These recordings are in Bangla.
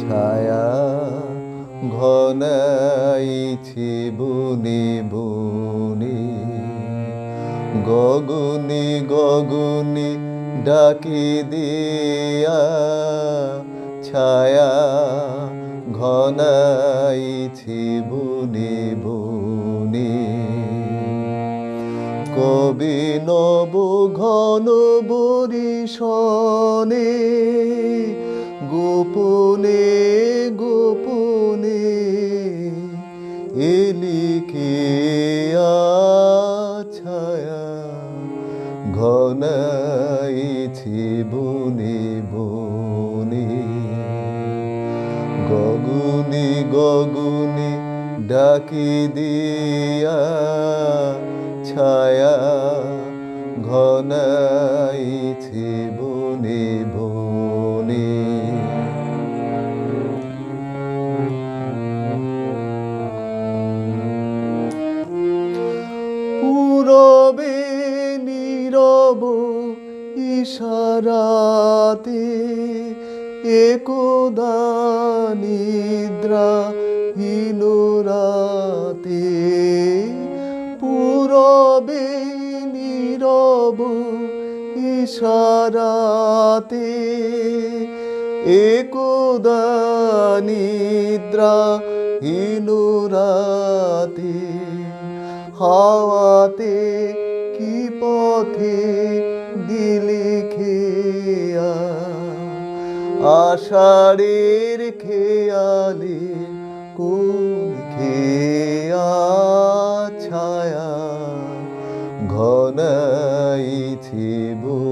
ছায়া ঘনাইছি বুনি বুনি। গগুনি গগুনি ডাকি দিয়া ছায়া ঘনাইছি বুনি বুনি। কবি নব ঘন বরিশনে গোপনে এলিকে ছায়া ঘনাইছি বনে বনে। গগুনি গগুনি ডাকি দিয়া ছায়া ঘনাইছে ইশারাতে একদা নিদ্রা হীনরাতে পূরবে নীরব ইশারাতে একদা নিদ্রা হীনরাতে হাওয়াতে কি পথে দিলি খেয়া আষাঢ়ের খেয়ালে কোন খেয়া ছায়া ঘনাইছি বনে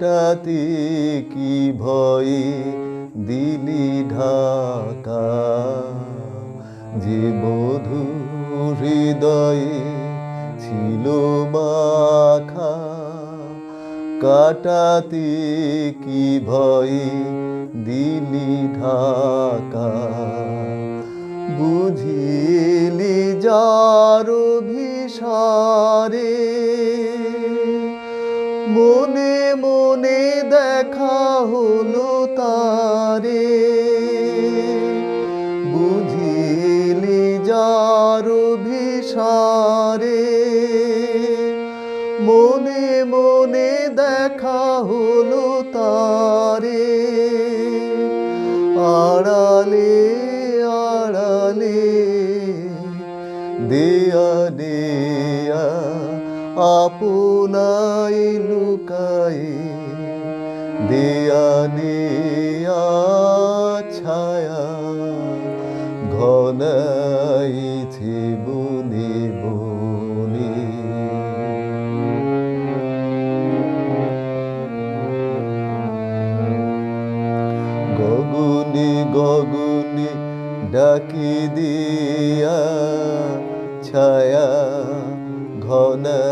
কাটাতে কি ভয়ে দিলি ঢাকা? যে মধু হৃদয়ে ছিল মাখা কাটাতে কি ভয়ে দিলি ঢাকা? বুঝিলি যার ভিসারে মনে মনে দেখা হলো তারে। বুঝিলি যার ভিসারে মনে মনে দেখা হলো তারে। আড়ালে আপনাই লুকাই দেয়া দেয়া ছায়া ঘনাইছে বনে। বনে গগুনি গগুনি ডাকি দিয়া ছায়া বনে